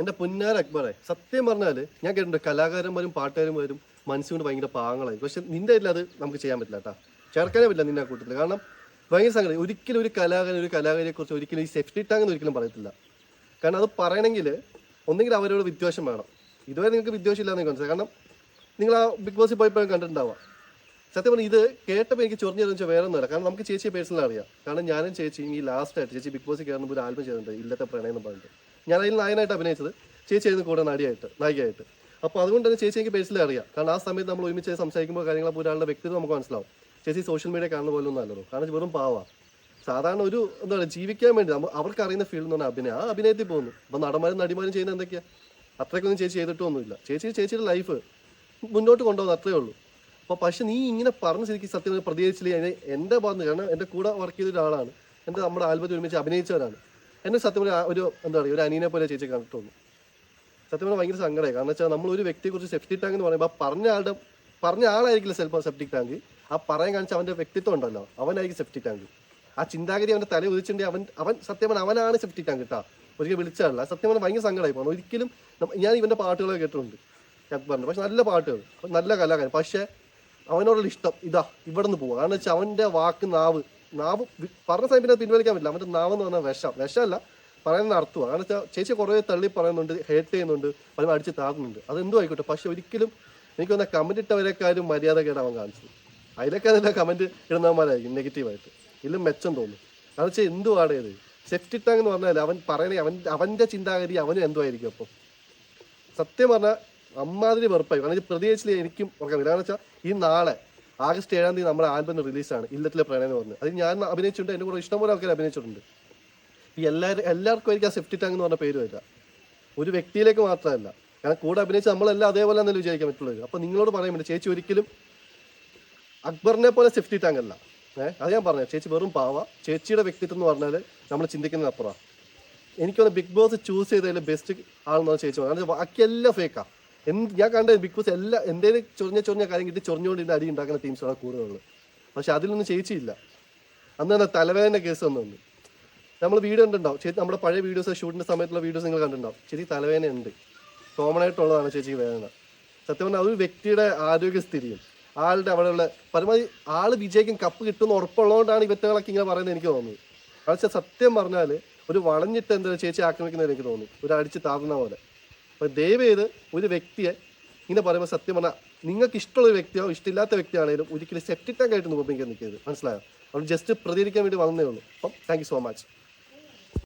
എന്റെ പുന്നാര അക്ബറെ സത്യം പറഞ്ഞാൽ ഞാൻ കേട്ടിട്ടുണ്ട് കലാകാരന്മാരും വരും മനസ്സുകൊണ്ട് ഭയങ്കര പാങ്ങളായി. പക്ഷെ നിന്റെ ഇതിൽ അത് നമുക്ക് ചെയ്യാൻ പറ്റില്ല കേട്ടാ. ചേർക്കാനേ പറ്റില്ല നിന്നെ കൂട്ടത്തിൽ. കാരണം ഭയങ്കര സംഗതി ഒരിക്കലും ഒരു കലാകാരൻ ഒരു കലാകാരിയെ കുറിച്ച് ഒരിക്കലും ഈ സേഫ്റ്റി ടാങ്ക് എന്ന് ഒരിക്കലും പറയത്തില്ല. കാരണം അത് പറയണമെങ്കിൽ ഒന്നെങ്കിൽ അവരോട് വിദ്വേഷം വേണം. ഇതുവരെ നിങ്ങൾക്ക് വിദ്വേഷം ഇല്ലാന്ന് മനസ്സിലായി കാരണം നിങ്ങൾ ആ ബിഗ് ബോസിൽ പോയപ്പോഴും കണ്ടിട്ടുണ്ടാവാം. സത്യം പറഞ്ഞാൽ ഇത് കേട്ടപ്പോൾ എനിക്ക് ചൊറിഞ്ഞു വെച്ചാൽ വേറെ ഒന്നുമില്ല. കാരണം നമുക്ക് ചേച്ചിയെ പേഴ്സണൽ അറിയാം. കാരണം ഞാനും ചേച്ചി ഈ ലാസ്റ്റ് ആയിട്ട് ചേച്ചി ബിഗ് ബോസിൽ കയറുമ്പോൾ ഒരു ആൽബം ചെയ്തിട്ടുണ്ട് ഇല്ലത്തെ പ്രണയം എന്ന് പറഞ്ഞിട്ട്. ഞാൻ അതിൽ നായനായിട്ട് അഭിനയിച്ചത് ചേച്ചി ആയിരുന്നു കൂടെ നടിയായിട്ട് നായികയായിട്ട്. അപ്പോൾ അതുകൊണ്ട് തന്നെ ചേച്ചി എനിക്ക് പേഴ്സണലി അറിയാം. കാരണം ആ സമയത്ത് നമ്മൾ ഒരുമിച്ച് സംസാരിക്കുമ്പോൾ കാര്യങ്ങളെ ഒരാളുടെ വ്യക്തിത്വം നമുക്ക് മനസ്സിലാവും. ചേച്ചി സോഷ്യൽ മീഡിയ കാണുന്ന പോലെ ഒന്നും കാരണം വെറും പാവാ. സാധാരണ ഒരു എന്താ പറയുക ജീവിക്കാൻ വേണ്ടി നമ്മൾ അവർക്ക് അറിയുന്ന ഫീൽഡ് എന്ന് പറഞ്ഞാൽ അഭിനയം. ആ അഭിനയത്തിൽ പോകുന്നു. അപ്പോൾ നടന്മാരും നടിമാരും ചെയ്യുന്ന എന്തൊക്കെയാ? അത്രയ്ക്കൊന്നും ചേച്ചി ചെയ്തിട്ടൊന്നുമില്ല ചേച്ചി ചേച്ചിയുടെ ലൈഫ് മുന്നോട്ട് കൊണ്ടുപോകുന്നത് അത്രേ ഉള്ളൂ. അപ്പോൾ പക്ഷെ നീ ഇങ്ങനെ പറഞ്ഞ ശരിക്കും സത്യം പ്രതികരിച്ചില്ലേ എന്റെ ഭാഗത്ത് കാരണം എന്റെ കൂടെ വർക്ക് ചെയ്ത ഒരാളാണ്. എന്റെ നമ്മുടെ ആൽബത്തിൽ ഒരുമിച്ച് അഭിനയിച്ചവരാണ് എന്നെ സത്യം പറഞ്ഞാൽ ഒരു എന്താ പറയുക ഒരു അനീനെ പോലെ ചേച്ചി കണ്ടിട്ടുള്ളൂ സത്യം പറഞ്ഞാൽ ഭയങ്കര സങ്കടമായി. കാരണം വെച്ചാൽ നമ്മൾ ഒരു വ്യക്തിയെ കുറിച്ച് സെപ്റ്റിക് ടാങ്ക് എന്ന് പറയുമ്പോൾ പറഞ്ഞ ആളുടെ പറഞ്ഞ ആളായിരിക്കില്ല ചിലപ്പോൾ സെപ്റ്റിക് ടാങ്ക് ആ പറയാൻ കാണിച്ച അവന്റെ വ്യക്തിത്വം ഉണ്ടല്ലോ അവനായിരിക്കും സെപ്റ്റിക് ടാങ്ക് ആ ചിന്താഗതി അവന്റെ തല ഉദിച്ചിട്ടുണ്ടെങ്കിൽ അവൻ അവൻ സത്യം പറഞ്ഞാൽ അവനാണ് സെപ്റ്റിക് ടാങ്ക് കേട്ടോ ഒരിക്കലും വിളിച്ചാളല്ല സത്യം പറഞ്ഞാൽ ഭയങ്കര സങ്കടമായി പോകണം ഒരിക്കലും ഞാൻ ഇവന്റെ പാട്ടുകളൊക്കെ കേട്ടിട്ടുണ്ട്. പറഞ്ഞു. പക്ഷെ നല്ല പാട്ടുകൾ നല്ല കലാകാരൻ. പക്ഷേ അവനോടുള്ള ഇഷ്ടം ഇതാ ഇവിടെ നിന്ന് പോവുക കാരണം വെച്ചാൽ അവന്റെ വാക്ക് നാവ് നാവ് പറഞ്ഞ സമയം പിന്നെ പിൻവലിക്കാൻ പറ്റില്ല. അവന്റെ എന്ന് പറഞ്ഞാൽ വിഷം. വിഷമല്ല. പറയുന്ന അർത്ഥമാണ് കാരണം വെച്ചാൽ ചേച്ചി കുറേ തള്ളി പറയുന്നുണ്ട് ഹേറ്റ് ചെയ്യുന്നുണ്ട് പലരും അടിച്ച് താകുന്നുണ്ട് എന്തോ ആയിക്കോട്ടെ. പക്ഷെ ഒരിക്കലും എനിക്ക് വന്ന കമന്റ് ഇട്ടവരെക്കാരും മര്യാദ അവൻ കാണിച്ചത്. അതിലൊക്കെ അതിന്റെ കമന്റ് ഇടുന്നവന്മാരായിരിക്കും നെഗറ്റീവായിട്ട് ഇതിലും മെച്ചം തോന്നും. കാരണം വെച്ചാൽ എന്തുവാണ് ഇത്. സെഫ്റ്റി ടാങ്ക് എന്ന് പറഞ്ഞാൽ അവൻ പറയണേ അവൻ അവന്റെ ചിന്താഗതി അവനും എന്തോ ആയിരിക്കും അപ്പം. സത്യം പറഞ്ഞാൽ അമ്മാതിരി വെറുപ്പായി. കാരണം പ്രതികരിച്ചില്ല എനിക്കും ഓർക്കാൻ കാരണം വെച്ചാൽ ഈ നാളെ ആഗസ്റ്റ് ഏഴാം തീയതി നമ്മുടെ ആൽബം റിലീസാണ്. ഇല്ലത്തിലെ പ്രണയം എന്ന് പറഞ്ഞത് അത് ഞാൻ അഭിനയിച്ചിട്ടുണ്ട്. എന്റെ കൂടെ ഇഷ്ടംപോലെ ആൾക്കാർ അഭിനയിച്ചിട്ടുണ്ട്. ഈ എല്ലാവരും എല്ലാവർക്കും ആയിരിക്കും ആ സെഫ്റ്റി ടാങ്ക് എന്ന് പറഞ്ഞ പേര് വരിക. ഒരു വ്യക്തിയിലേക്ക് മാത്രമല്ല. കാരണം കൂടെ അഭിനയിച്ച് നമ്മളെല്ലാം അതേപോലെ തന്നെ വിചാരിക്കാൻ പറ്റുള്ളൂ അപ്പോൾ നിങ്ങളോട് പറയാൻ വേണ്ടി ചേച്ചി ഒരിക്കലും അക്ബറിനെ പോലെ സെഫ്റ്റി ടാങ്ക് അല്ല. ഏഹ് അത് ഞാൻ പറഞ്ഞു. ചേച്ചി വെറും പാവ. ചേച്ചിയുടെ വ്യക്തിത്വം എന്ന് പറഞ്ഞാൽ നമ്മൾ ചിന്തിക്കുന്നത് അപ്പുറം. എനിക്കൊന്ന് ബിഗ് ബോസ് ചൂസ് ചെയ്തതിൽ ബെസ്റ്റ് ആണെന്നാണ് ചേച്ചി പറഞ്ഞത് കാരണം ബാക്കിയെല്ലാം ഫേക്കാ എന്ത് ഞാൻ കണ്ടത് ബിഗ് ബോസ് എല്ലാ എന്തേലും ചൊറിഞ്ഞ ചൊറിഞ്ഞ കാര്യം കിട്ടി ചൊറിഞ്ഞുകൊണ്ട് അടി ഉണ്ടാക്കുന്ന ടീംസാണ് കൂടുതലുള്ളത്. പക്ഷെ അതിലൊന്നും ചേച്ചിയില്ല അന്ന് തന്നെ തലവേദന കേസ് വന്നു വന്നു നമ്മൾ വീഡിയോ കണ്ടിട്ടുണ്ടാവും. ചേച്ചി നമ്മുടെ പഴയ വീഡിയോസ് ഷൂട്ടിന്റെ സമയത്തുള്ള വീഡിയോസ് നിങ്ങൾ കണ്ടിട്ടുണ്ടാവും. ചേച്ചി തലവേദന ഉണ്ട് കോമൺ ആയിട്ടുള്ളതാണ് ചേച്ചിക്ക് വേദന. സത്യം പറഞ്ഞാൽ അതൊരു വ്യക്തിയുടെ ആരോഗ്യസ്ഥിതിയും ആളുടെ അവിടെയുള്ള പരമാവധി ആൾ വിജയിക്കും കപ്പ് കിട്ടുമെന്ന് ഉറപ്പുള്ളതുകൊണ്ടാണ് ഇവറ്റകളൊക്കെ ഇങ്ങനെ പറയുന്നത് എനിക്ക് തോന്നുന്നത്. പക്ഷെ സത്യം പറഞ്ഞാൽ ഒരു വളഞ്ഞിട്ട് എന്താ ചേച്ചി ആക്രമിക്കുന്നത് എനിക്ക് തോന്നുന്നു. ഒരു അടിച്ച് താറുന്ന പോലെ. അപ്പൊ ദയവ് ചെയ്ത് ഒരു വ്യക്തിയെ ഇങ്ങനെ പറയുമ്പോൾ സത്യം പറഞ്ഞാൽ നിങ്ങൾക്ക് ഇഷ്ടമുള്ള വ്യക്തിയോ ഇഷ്ടമില്ലാത്ത വ്യക്തിയാണെങ്കിലും ഒരിക്കലും സെപ്റ്റിക് ടാങ്ക് ആയിട്ട് ഉപയോഗിക്കാൻ നിൽക്കരുത്. മനസ്സിലായോ? അവർ ജസ്റ്റ് പ്രതികരിക്കാൻ വേണ്ടി വന്നേ ഉള്ളൂ. അപ്പം താങ്ക് സോ മച്ച്